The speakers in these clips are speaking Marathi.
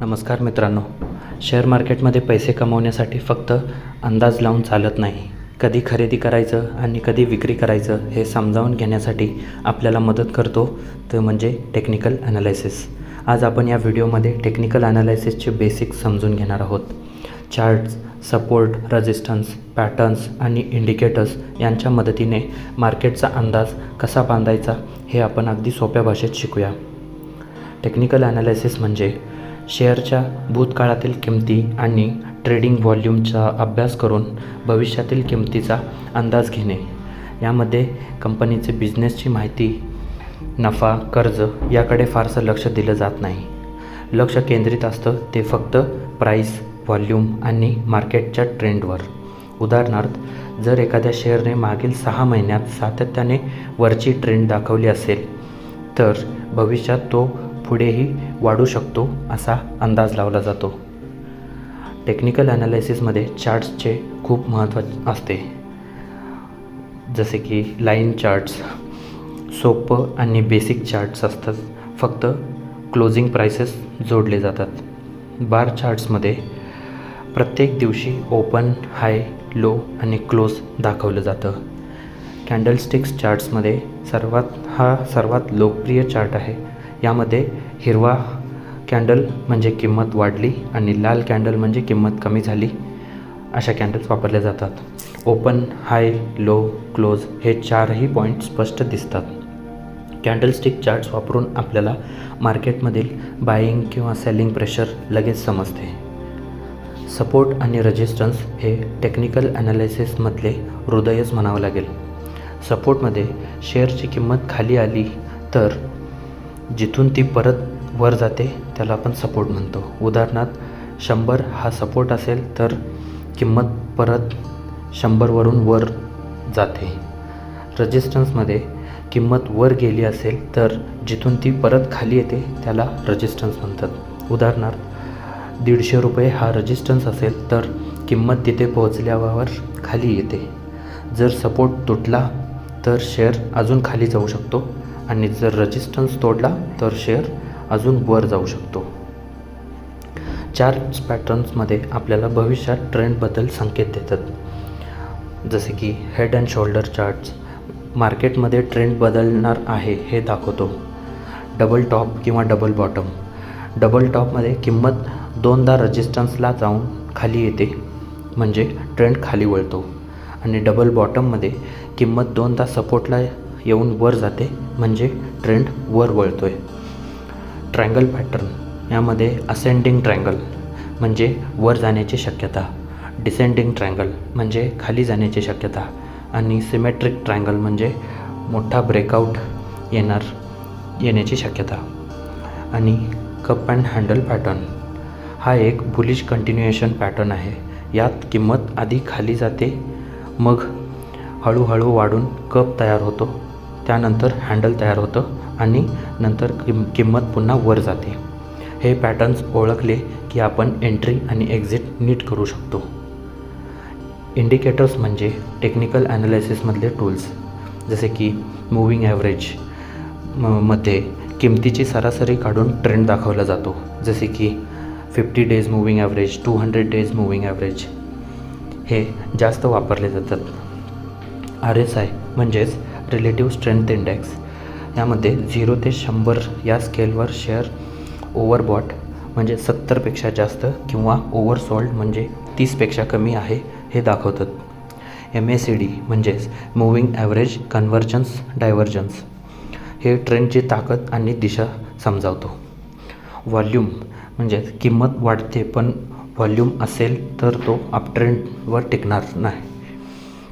नमस्कार मित्रांनो. शेअर मार्केटमध्ये पैसे कमवण्यासाठी फक्त अंदाज लावून चालत नाही. कधी खरेदी करायचं आणि कधी विक्री करायचं हे समजावून घेण्यासाठी आपल्याला मदत करतो. ते म्हणजे टेक्निकल ॲनालायसिस आज आपण या व्हिडिओमध्ये टेक्निकल ॲनालायसिसचे बेसिक समजून घेणार आहोत. चार्ट्स सपोर्ट रजिस्टन्स पॅटर्न्स आणि इंडिकेटर्स यांच्या मदतीने मार्केटचा अंदाज कसा बांधायचा हे आपण अगदी सोप्या भाषेत शिकूया. टेक्निकल ॲनालिसिस म्हणजे शेअरच्या भूतकाळातील किमती आणि ट्रेडिंग व्हॉल्यूमचा अभ्यास करून भविष्यातील किमतीचा अंदाज घेणे. यामध्ये कंपनीचे बिझनेसची माहिती नफा कर्ज याकडे फारसं लक्ष दिलं जात नाही. लक्ष केंद्रित असतं ते फक्त प्राईस व्हॉल्यूम आणि मार्केटच्या ट्रेंडवर उदाहरणार्थ जर एखाद्या शेअरने मागील सहा महिन्यात सातत्याने वरची ट्रेंड दाखवली असेल तर भविष्यात तो पुढेही वाढू शकतो असा अंदाज लावला जातो. टेक्निकल ॲनालिसिसमध्ये चार्ट्सचे खूप महत्त्व असते. जसे की लाईन चार्ट्स सोपं आणि बेसिक चार्ट्स असतात. फक्त क्लोजिंग प्राइसेस जोडले जातात. बार चार्ट्समध्ये प्रत्येक दिवशी ओपन हाय लो आणि क्लोज दाखवलं जातं. कॅन्डलस्टिक्स चार्ट्समध्ये सर्वात हा सर्वात लोकप्रिय चार्ट आहे. यामध्ये हिरवा कॅन्डल म्हणजे किंमत वाढली आणि लाल कॅन्डल म्हणजे किंमत कमी झाली. अशा कॅन्डल्स वापरल्या जातात. ओपन हाय लो क्लोज हे चारही पॉईंट स्पष्ट दिसतात. कॅन्डलस्टिक चार्ट्स वापरून आपल्याला मार्केटमधील बाईंग किंवा सेलिंग प्रेशर लगेच समजते. सपोर्ट आणि रजिस्टन्स हे टेक्निकल ॲनालिसिसमधले हृदयच म्हणावं लागेल. सपोर्टमध्ये शेअरची किंमत खाली आली तर जिथून ती परत वर जाते त्याला आपण सपोर्ट म्हणतो. उदाहरणार्थ शंभर हा सपोर्ट असेल तर किंमत परत शंभरवरून वर जाते. रजिस्टन्समध्ये किंमत वर गेली असेल तर जिथून ती परत खाली येते त्याला रजिस्टन्स म्हणतात. उदाहरणार्थ दीडशे रुपये हा रजिस्टन्स असेल तर किंमत तिथे पोहोचल्यावर खाली येते. जर सपोर्ट तुटला तर शेअर अजून खाली जाऊ शकतो. आणि जर रजिस्टन्स तोडला तर शेअर अजून वर जाऊ शकतो. चार्ट्स पॅटर्न्समध्ये आपल्याला भविष्यात ट्रेंडबद्दल संकेत देतात. जसे की हेड अँड शोल्डर चार्ट्स मार्केटमध्ये ट्रेंड बदलणार आहे हे दाखवतो. डबल टॉप किंवा डबल बॉटम डबल टॉपमध्ये किंमत दोनदा रजिस्टन्सला जाऊन खाली येते म्हणजे ट्रेंड खाली वळतो. आणि डबल बॉटममध्ये किंमत दोनदा सपोर्टला येऊन वर जाते म्हणजे ट्रेंड वर वळतो आहे ट्रँगल पॅटर्न यामध्ये असेंडिंग ट्रँगल म्हणजे वर जाण्याची शक्यता. डिसेंडिंग ट्रँगल म्हणजे खाली जाण्याची शक्यता. आणि सिमेट्रिक ट्रँगल म्हणजे मोठा ब्रेकआउट येणार येण्याची शक्यता. आणि कप अँड हँडल पॅटर्न हा एक बुलिश कंटिन्युएशन पॅटर्न आहे. यात किंमत आधी खाली जाते मग हळूहळू वाढून कप तयार होतो. त्यानंतर हँडल तयार होतं आणि नंतर किम किंमत पुन्हा वर जाते. हे पॅटर्न्स ओळखले की आपण एंट्री आणि एक्झिट नीट करू शकतो. इंडिकेटर्स म्हणजे टेक्निकल ॲनालिसिसमधले टूल्स जसे की मूविंग ॲव्हरेज म मध्ये किमतीची सरासरी काढून ट्रेंड दाखवला जातो. जसे की fifty days moving average two hundred days moving average हे जास्त वापरले जातात. आर एस आय म्हणजेच रिलेटिव्ह स्ट्रेंथ इंडेक्स यामध्ये झिरो ते शंभर या स्केलवर शेअर ओव्हरबॉट म्हणजे सत्तरपेक्षा जास्त किंवा ओव्हरसॉल्ड म्हणजे तीसपेक्षा कमी आहे हे दाखवतात. एम ए सी डी म्हणजेच मुव्हिंग ॲव्हरेज कन्व्हर्जन्स डायव्हर्जन्स हे ट्रेंडची ताकद आणि दिशा समजावतो. व्हॉल्यूम म्हणजे किंमत वाढते पण व्हॉल्यूम असेल तर तो अपट्रेंडवर टिकणार नाही.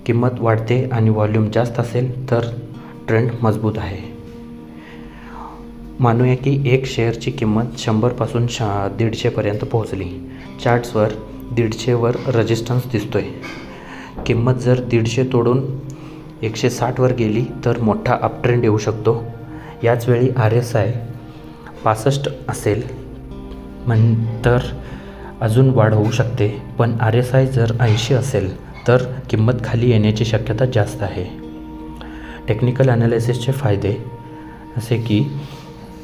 किंमत वाढते आणि व्हॉल्यूम जास्त असेल तर ट्रेंड मजबूत आहे. मानूया की एक शेअरची किंमत शंभरपासून शा दीडशेपर्यंत पोहोचली. चार्ट्सवर दीडशेवर रजिस्टन्स दिसतो आहे किंमत जर दीडशे तोडून एकशे साठवर गेली तर मोठा अपट्रेंड येऊ शकतो. याच वेळी आर एस आय पासष्ट असेल म्हण तर अजून वाढ होऊ शकते. पण आर एस आय जर ऐंशी असेल तर किंमत खाली येण्याची शक्यता जास्त आहे. टेक्निकल ॲनालिसिसचे फायदे असे की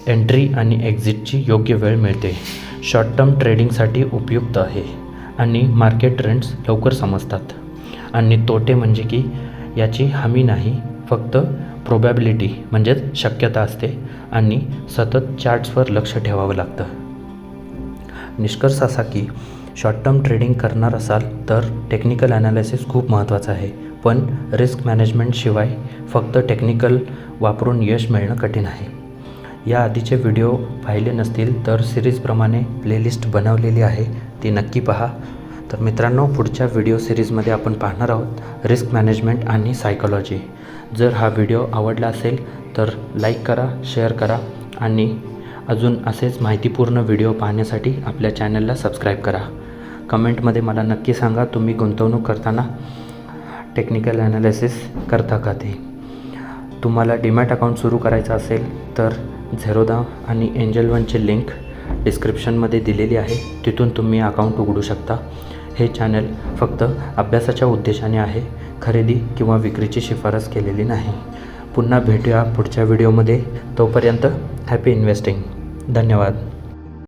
एंट्री आणि एक्झिटची योग्य वेळ मिळते. शॉर्ट टर्म ट्रेडिंगसाठी उपयुक्त आहे आणि मार्केट ट्रेंड्स लवकर समजतात. आणि तोटे म्हणजे की याची हमी नाही फक्त प्रोबॅबिलिटी म्हणजेच शक्यता असते आणि सतत चार्ट्सवर लक्ष ठेवावं लागतं. निष्कर्ष असा की शॉर्ट टर्म ट्रेडिंग करणार असाल तर टेक्निकल ॲनालिसिस खूप महत्त्वाचं आहे. पण रिस्क मॅनेजमेंटशिवाय फक्त टेक्निकल वापरून यश मिळणं कठीण आहे. या आधीचे व्हिडिओ पाहिले नसतील तर सिरीजप्रमाणे प्लेलिस्ट बनवलेली आहे. ती नक्की पहा. तर मित्रांनो पुढच्या व्हिडिओ सिरीजमध्ये आपण पाहणार आहोत रिस्क मॅनेजमेंट आणि सायकोलॉजी जर हा व्हिडिओ आवडला असेल तर लाईक करा शेअर करा आणि अजून असेच माहितीपूर्ण व्हिडिओ पाहण्यासाठी आपल्या चॅनलला सबस्क्राईब करा. कमेंटमध्ये मला नक्की सांगा तुम्ही गुंतवणूक करताना टेक्निकल ॲनालिसिस करता का ते? तुम्हाला डीमॅट अकाउंट सुरू करायचं असेल तर झेरोदा आणि एंजल वनची लिंक डिस्क्रिप्शनमध्ये दिलेली आहे. तिथून तुम्ही अकाउंट उघडू शकता. हे चॅनल फक्त अभ्यासाच्या उद्देशाने आहे. खरेदी किंवा विक्रीची शिफारस केलेली नाही. पुन्हा भेटूया पुढच्या व्हिडिओमध्ये तोपर्यंत हॅपी इन्व्हेस्टिंग धन्यवाद.